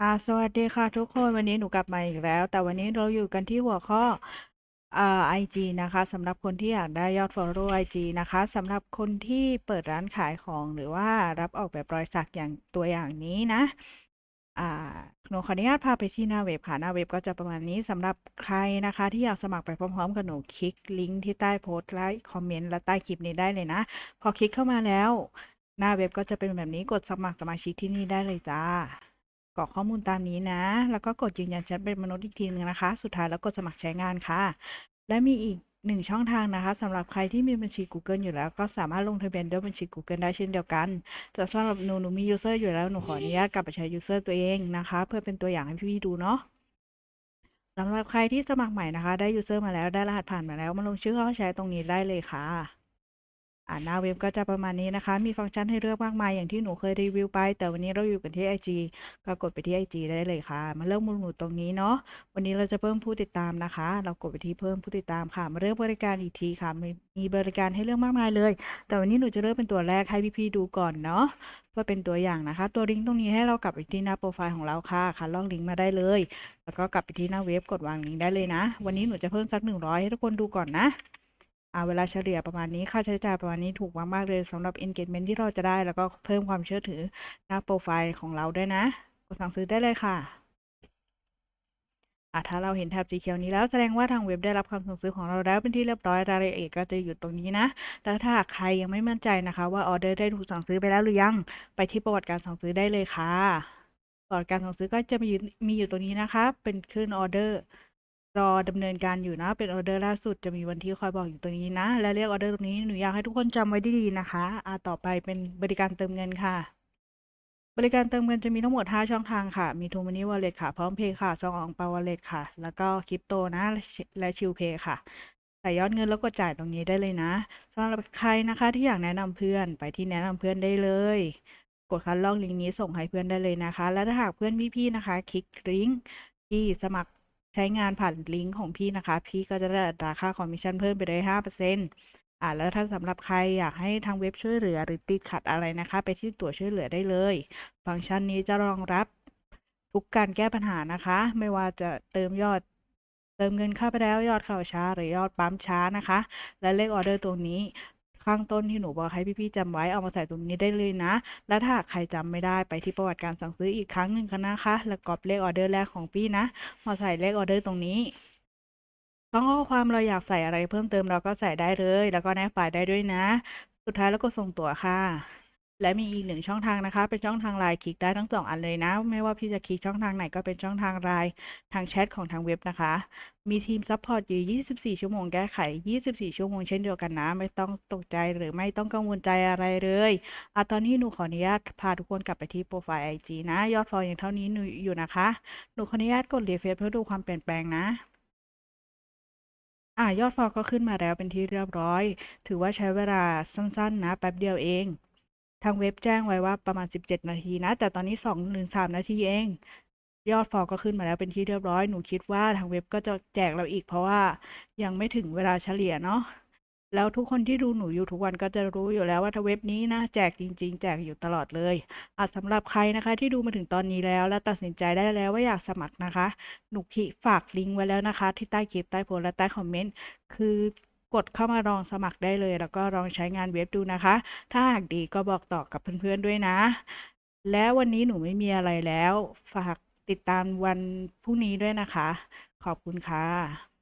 อ่าสวัสดีค่ะทุกคนวันนี้หนูกลับมาอีกแล้ว แต่วันนี้เราอยู่กันที่หัวข้ออ่า IG นะคะสำหรับคนที่อยากได้ยอด follow IG นะคะสำหรับคนที่เปิดร้านขายของหรือว่ารับออกแบบรอยสักอย่างตัวอย่างนี้นะอ่าหนูขออนุญาตพาไปที่หน้าเว็บค่ะหน้าเว็บก็จะประมาณนี้สำหรับใครนะคะ ที่อยากสมัครไปพร้อมๆกับหนูคลิกลิงก์ที่ใต้โพสต์และคอมเมนต์และใต้คลิปนี้ได้เลยนะ พอคลิกเข้ามาแล้ว หน้าเว็บก็จะเป็นแบบนี้กดสมัครสมาชิกที่นี่ได้เลยจ้า กรอกข้อมูลตามนี้นะ แล้วก็กดยืนยันฉันเป็นมนุษย์อีกทีนึงนะคะ สุดท้ายแล้วกดสมัครใช้งานค่ะ และมีอีกหนึ่งช่องทางนะคะสำหรับใครที่มีบัญชี Google อยู่แล้ว ก็สามารถลงทะเบียนด้วยบัญชี Google ได้เช่นเดียวกันแต่สำหรับหนูหนูมี user อยู่แล้วหนูขออนุญาตกลับไปใช้ user ตัวเองนะคะ เพื่อเป็นตัวอย่างให้พี่ๆดูเนาะสำหรับใครที่สมัครใหม่นะคะ ได้ user มาแล้วได้รหัสผ่านมาแล้วมาลงชื่อเข้าใช้ตรงนี้ได้เลยค่ะ อ่าหน้าเว็บก็จะประมาณนี้นะคะ มีฟังก์ชันให้เลือกมากมายอย่างที่หนูเคยรีวิวไป แต่วันนี้เราอยู่กันที่ IG ก็กดไปที่ IG ได้เลยค่ะ มาเลือกหมุดหมุดตรงนี้เนาะ วันนี้เราจะเพิ่มผู้ติดตามนะคะ เรากดไปที่เพิ่มผู้ติดตามค่ะ มาเลือกบริการอีกทีค่ะมีมีบริการให้เลือกมากมายเลย แต่วันนี้หนูจะเลือกเป็นตัวแรกให้พี่ๆดูก่อนเนาะเพื่อเป็นตัวอย่างนะคะ ตัวลิงก์ตรงนี้ให้เรากลับไปที่หน้าโปรไฟล์ของเราค่ะค่ะลอกลิงก์มาได้เลย แล้วก็กลับไปที่หน้าเว็บกดวางลิงก์ได้เลยนะ วันนี้หนูจะเพิ่มสักหนึ่งร้อยให้ทุกคนดูก่อนนะ เวลาเฉลี่ยประมาณนี้ค่าใช้จ่ายประมาณนี้ถูกมากๆเลยสำหรับ engagement ที่เราจะได้แล้วก็เพิ่มความเชื่อถือหน้าโปรไฟล์ของเราด้วยนะ กดสั่งซื้อได้เลยค่ะอ่าถ้าเราเห็นแถบสีเขียวนี้แล้วแสดงว่าทางเว็บได้รับคำสั่งซื้อของเราแล้วเป็นที่เรียบร้อยรายละเอียดก็จะอยู่ตรงนี้นะแล้วถ้าใครยังไม่มั่นใจนะคะ ว่าออเดอร์ได้ถูกสั่งซื้อไปแล้วหรือยัง ไปที่ประวัติการสั่งซื้อได้เลยค่ะประวัติการสั่งซื้อก็จะมีอยู่มีอยู่ตรงนี้นะคะ เป็นขึ้นออเดอร์ รอดำเนินการอยู่นะ เป็นออเดอร์ล่าสุดจะมีวันที่คอยบอกอยู่ตรงนี้นะ และเรียกออเดอร์ตรงนี้หนูอยากให้ทุกคนจำไว้ดีๆนะคะอ่าต่อไปเป็นบริการเติมเงินค่ะ บริการเติมเงินจะมีทั้งหมด 5 ช่องทางค่ะ มีทูมันนี่วอลเล็ตค่ะ พร้อมเพย์ค่ะ ซองอองเปาวอลเล็ตค่ะ แล้วก็คริปโตนะ และชิลเพย์ค่ะใส่ยอดเงินแล้วกดจ่ายตรงนี้ได้เลยนะสำหรับใครนะคะที่อยากแนะนำเพื่อนไปที่แนะนำเพื่อนได้เลย กดคัดลอกลิงก์นี้ส่งให้เพื่อนได้เลยนะคะ และถ้าหากเพื่อนพี่ๆนะคะ คลิกลิงก์ที่สมัคร ใช้งานผ่านลิงก์ของพี่นะคะ พี่ก็จะได้อัตราค่าคอมมิชชั่นเพิ่มไปเลยห้าเปอร์เซ็นต์อ่าแล้วถ้าสำหรับใครอยากให้ทางเว็บช่วยเหลือหรือติดขัดอะไรนะคะ ไปที่ตัวช่วยเหลือได้เลย ฟังก์ชันนี้จะรองรับทุกการแก้ปัญหานะคะ ไม่ว่าจะเติมยอดเติมเงินเข้าไปแล้วยอดเข้าช้าหรือยอดปั๊มช้านะคะ และเลขออเดอร์ตรงนี้ ข้างต้นที่หนูบอกให้พี่ๆจำไว้เอามาใส่ตรงนี้ได้เลยนะ และถ้าใครจำไม่ได้ไปที่ประวัติการสั่งซื้ออีกครั้งหนึ่งกันนะคะ แล้วกรอบเลขออเดอร์แรกของพี่นะมาใส่เลขออเดอร์ตรงนี้ต้องข้อความเราอยากใส่อะไรเพิ่มเติมเราก็ใส่ได้เลย แล้วก็แนบไฟล์ได้ด้วยนะ สุดท้ายแล้วก็ส่งตั๋วค่ะ และมีอีกหนึ่งช่องทางนะคะ เป็นช่องทางไลน์คลิกได้ทั้งสองอันเลยนะ ไม่ว่าพี่จะคลิกช่องทางไหนก็เป็นช่องทางไลน์ทางแชทของทางเว็บนะคะ มีทีมซัพพอร์ตอยู่ 24 ชั่วโมงแก้ไข 24 ชั่วโมงเช่นเดียวกันนะ ไม่ต้องตกใจหรือไม่ต้องกังวลใจอะไรเลยอะตอนนี้หนูขออนุญาตพาทุกคนกลับไปที่โปรไฟล์ IG นะ ยอดฟอลอยังเท่านี้หนูอยู่นะคะ หนูขออนุญาตกดรีเฟรชเพื่อดูความเปลี่ยนแปลงนะอะยอดฟอลก็ขึ้นมาแล้วเป็นที่เรียบร้อย ถือว่าใช้เวลาสั้นๆ นะ แป๊บเดียวเอง ทางเว็บแจ้งไว้ว่าประมาณ 17 นาทีนะ แต่ตอนนี้2หรือ3นาทีเอง ยอดฟอลก็ขึ้นมาแล้วเป็นที่เรียบร้อย หนูคิดว่าทางเว็บก็จะแจกเราอีกเพราะว่ายังไม่ถึงเวลาเฉลี่ยเนาะ แล้วทุกคนที่ดูหนูอยู่ทุกวันก็จะรู้อยู่แล้วว่าทางเว็บนี้นะแจกจริง ๆ แจกอยู่ตลอดเลยอะสำหรับใครนะคะ ที่ดูมาถึงตอนนี้แล้ว และตัดสินใจได้แล้วว่าอยากสมัครนะคะ หนูขีฝากลิงก์ไว้แล้วนะคะ ที่ใต้คลิปใต้โพสและใต้คอมเมนต์คือ กดเข้ามาลองสมัครได้เลย แล้วก็ลองใช้งานเว็บดูนะคะ ถ้าหากดีก็บอกต่อกับเพื่อนๆด้วยนะ และวันนี้หนูไม่มีอะไรแล้ว ฝากติดตามวันพรุ่งนี้ด้วยนะคะ ขอบคุณค่ะ